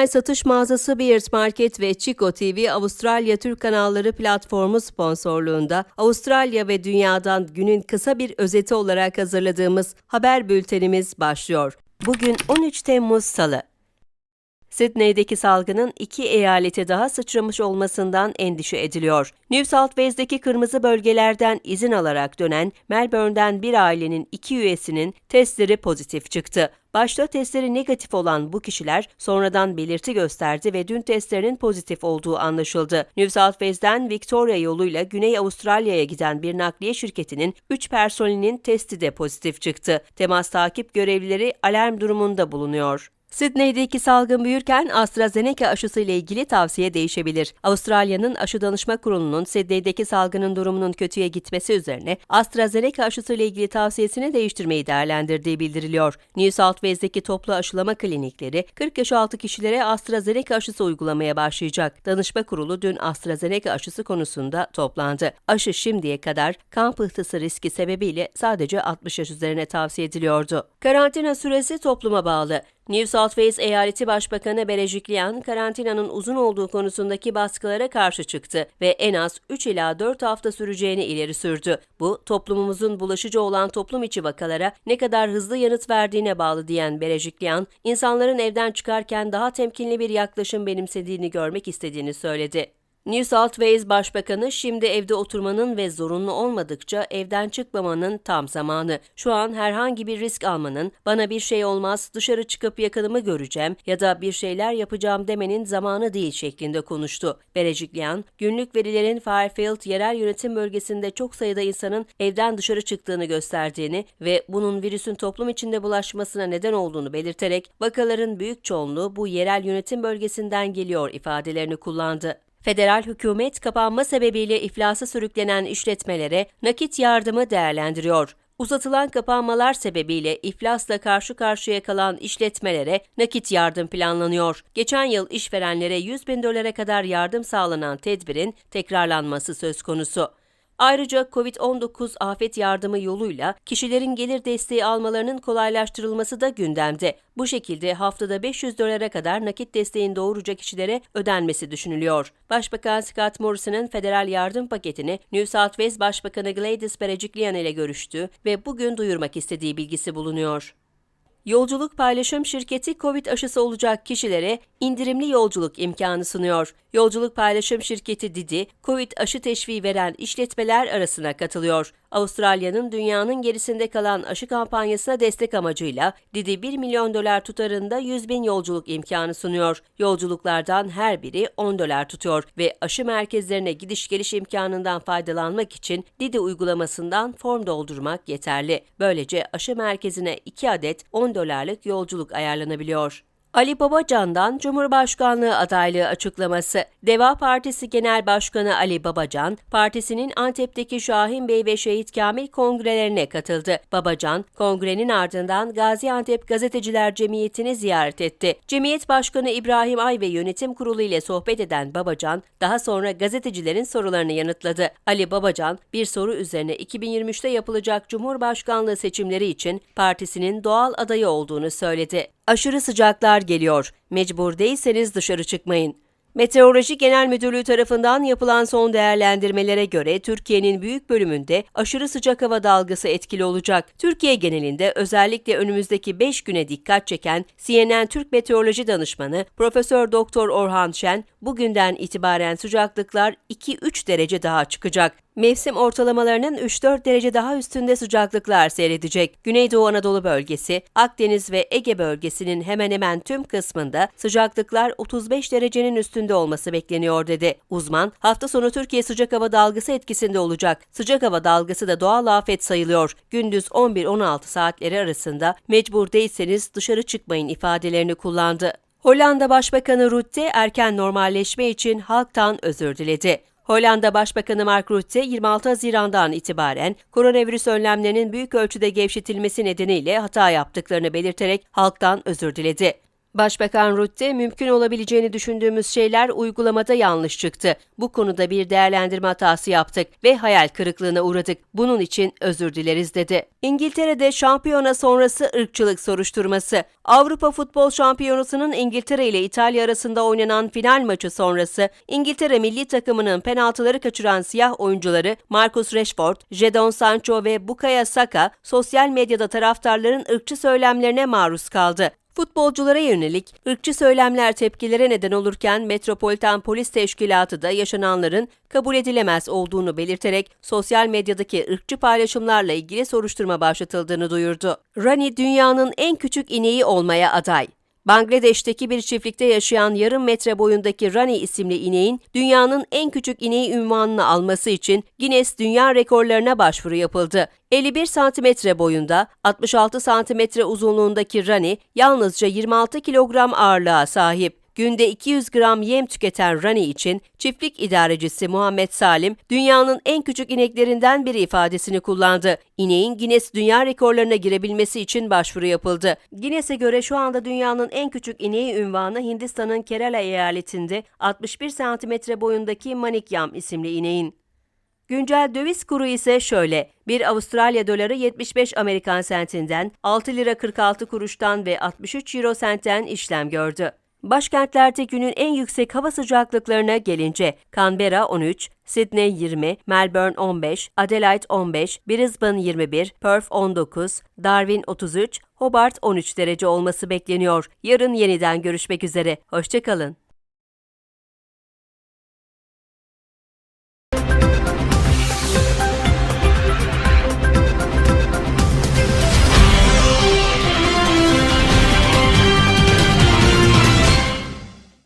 online satış mağazası Beard Market ve Chico TV Avustralya Türk kanalları platformu sponsorluğunda Avustralya ve dünyadan günün kısa bir özeti olarak hazırladığımız haber bültenimiz başlıyor. Bugün 13 Temmuz Salı. Sydney'deki salgının iki eyalete daha sıçramış olmasından endişe ediliyor. New South Wales'deki kırmızı bölgelerden izin alarak dönen Melbourne'den bir ailenin iki üyesinin testleri pozitif çıktı. Başta testleri negatif olan bu kişiler sonradan belirti gösterdi ve dün testlerinin pozitif olduğu anlaşıldı. New South Wales'den Victoria yoluyla Güney Avustralya'ya giden bir nakliye şirketinin 3 personelinin testi de pozitif çıktı. Temas takip görevlileri alarm durumunda bulunuyor. Sydney'deki salgın büyürken AstraZeneca aşısı ile ilgili tavsiye değişebilir. Avustralya'nın Aşı Danışma Kurulu'nun Sydney'deki salgının durumunun kötüye gitmesi üzerine AstraZeneca aşısı ile ilgili tavsiyesini değiştirmeyi değerlendirdiği bildiriliyor. New South Wales'deki toplu aşılama klinikleri 40 yaş altı kişilere AstraZeneca aşısı uygulamaya başlayacak. Danışma Kurulu dün AstraZeneca aşısı konusunda toplandı. Aşı şimdiye kadar kan pıhtısı riski sebebiyle sadece 60 yaş üzerine tavsiye ediliyordu. Karantina süresi topluma bağlı. New South Wales Eyaleti Başbakanı Berejiklian, karantinanın uzun olduğu konusundaki baskılara karşı çıktı ve en az 3 ila 4 hafta süreceğini ileri sürdü. Bu, toplumumuzun bulaşıcı olan toplum içi vakalara ne kadar hızlı yanıt verdiğine bağlı diyen Berejiklian, insanların evden çıkarken daha temkinli bir yaklaşım benimsediğini görmek istediğini söyledi. New South Wales Başbakanı şimdi evde oturmanın ve zorunlu olmadıkça evden çıkmamanın tam zamanı. Şu an herhangi bir risk almanın, bana bir şey olmaz, dışarı çıkıp yakınımı göreceğim ya da bir şeyler yapacağım demenin zamanı değil şeklinde konuştu. Bereciklian, günlük verilerin Fairfield yerel yönetim bölgesinde çok sayıda insanın evden dışarı çıktığını gösterdiğini ve bunun virüsün toplum içinde bulaşmasına neden olduğunu belirterek vakaların büyük çoğunluğu bu yerel yönetim bölgesinden geliyor ifadelerini kullandı. Federal hükümet kapanma sebebiyle iflasa sürüklenen işletmelere nakit yardımı değerlendiriyor. Uzatılan kapanmalar sebebiyle iflasla karşı karşıya kalan işletmelere nakit yardım planlanıyor. Geçen yıl işverenlere 100 bin dolara kadar yardım sağlanan tedbirin tekrarlanması söz konusu. Ayrıca COVID-19 afet yardımı yoluyla kişilerin gelir desteği almalarının kolaylaştırılması da gündemde. Bu şekilde haftada 500 dolara kadar nakit desteğin doğruca kişilere ödenmesi düşünülüyor. Başbakan Scott Morrison'ın federal yardım paketini New South Wales Başbakanı Gladys Berejiklian ile görüştü ve bugün duyurmak istediği bilgisi bulunuyor. Yolculuk paylaşım şirketi COVID aşısı olacak kişilere indirimli yolculuk imkanı sunuyor. Yolculuk paylaşım şirketi Didi, COVID aşı teşviği veren işletmeler arasına katılıyor. Avustralya'nın dünyanın gerisinde kalan aşı kampanyasına destek amacıyla Didi 1 milyon dolar tutarında 100 bin yolculuk imkanı sunuyor. Yolculuklardan her biri 10 dolar tutuyor ve aşı merkezlerine gidiş geliş imkanından faydalanmak için Didi uygulamasından form doldurmak yeterli. Böylece aşı merkezine 2 adet 10 dolarlık yolculuk ayarlanabiliyor. Ali Babacan'dan Cumhurbaşkanlığı adaylığı açıklaması. Deva Partisi Genel Başkanı Ali Babacan, partisinin Antep'teki Şahin Bey ve Şehit Kamil kongrelerine katıldı. Babacan, kongrenin ardından Gaziantep Gazeteciler Cemiyeti'ni ziyaret etti. Cemiyet Başkanı İbrahim Ay ve yönetim kurulu ile sohbet eden Babacan, daha sonra gazetecilerin sorularını yanıtladı. Ali Babacan, bir soru üzerine 2023'te yapılacak Cumhurbaşkanlığı seçimleri için partisinin doğal adayı olduğunu söyledi. Aşırı sıcaklar geliyor. Mecbur değilseniz dışarı çıkmayın. Meteoroloji Genel Müdürlüğü tarafından yapılan son değerlendirmelere göre Türkiye'nin büyük bölümünde aşırı sıcak hava dalgası etkili olacak. Türkiye genelinde özellikle önümüzdeki 5 güne dikkat çeken CNN Türk Meteoroloji Danışmanı Profesör Doktor Orhan Şen, bugünden itibaren sıcaklıklar 2-3 derece daha çıkacak. Mevsim ortalamalarının 3-4 derece daha üstünde sıcaklıklar seyredecek. Güneydoğu Anadolu bölgesi, Akdeniz ve Ege bölgesinin hemen hemen tüm kısmında sıcaklıklar 35 derecenin üstünde olması bekleniyor dedi. Uzman, hafta sonu Türkiye sıcak hava dalgası etkisinde olacak. Sıcak hava dalgası da doğal afet sayılıyor. Gündüz 11-16 saatleri arasında mecbur değilseniz dışarı çıkmayın ifadelerini kullandı. Hollanda Başbakanı Rutte erken normalleşme için halktan özür diledi. Hollanda Başbakanı Mark Rutte 26 Haziran'dan itibaren koronavirüs önlemlerinin büyük ölçüde gevşetilmesi nedeniyle hata yaptıklarını belirterek halktan özür diledi. Başbakan Rutte, mümkün olabileceğini düşündüğümüz şeyler uygulamada yanlış çıktı. Bu konuda bir değerlendirme hatası yaptık ve hayal kırıklığına uğradık. Bunun için özür dileriz dedi. İngiltere'de şampiyona sonrası ırkçılık soruşturması. Avrupa Futbol Şampiyonası'nın İngiltere ile İtalya arasında oynanan final maçı sonrası İngiltere milli takımının penaltıları kaçıran siyah oyuncuları Marcus Rashford, Jadon Sancho ve Bukayo Saka sosyal medyada taraftarların ırkçı söylemlerine maruz kaldı. Futbolculara yönelik ırkçı söylemler tepkilere neden olurken Metropolitan Polis Teşkilatı da yaşananların kabul edilemez olduğunu belirterek sosyal medyadaki ırkçı paylaşımlarla ilgili soruşturma başlatıldığını duyurdu. Rani dünyanın en küçük ineği olmaya aday. Bangladeş'teki bir çiftlikte yaşayan yarım metre boyundaki Rani isimli ineğin dünyanın en küçük ineği ünvanını alması için Guinness Dünya Rekorlarına başvuru yapıldı. 51 santimetre boyunda, 66 santimetre uzunluğundaki Rani yalnızca 26 kilogram ağırlığa sahip. Günde 200 gram yem tüketen Rani için çiftlik idarecisi Muhammed Salim, dünyanın en küçük ineklerinden biri ifadesini kullandı. İneğin Guinness Dünya Rekorlarına girebilmesi için başvuru yapıldı. Guinness'e göre şu anda dünyanın en küçük ineği ünvanı Hindistan'ın Kerala eyaletinde 61 santimetre boyundaki Manikyam isimli ineğin. Güncel döviz kuru ise şöyle. 1 Avustralya doları 75 Amerikan sentinden, 6 lira 46 kuruştan ve 63 euro sentten işlem gördü. Başkentlerde günün en yüksek hava sıcaklıklarına gelince Canberra 13, Sydney 20, Melbourne 15, Adelaide 15, Brisbane 21, Perth 19, Darwin 33, Hobart 13 derece olması bekleniyor. Yarın yeniden görüşmek üzere. Hoşçakalın.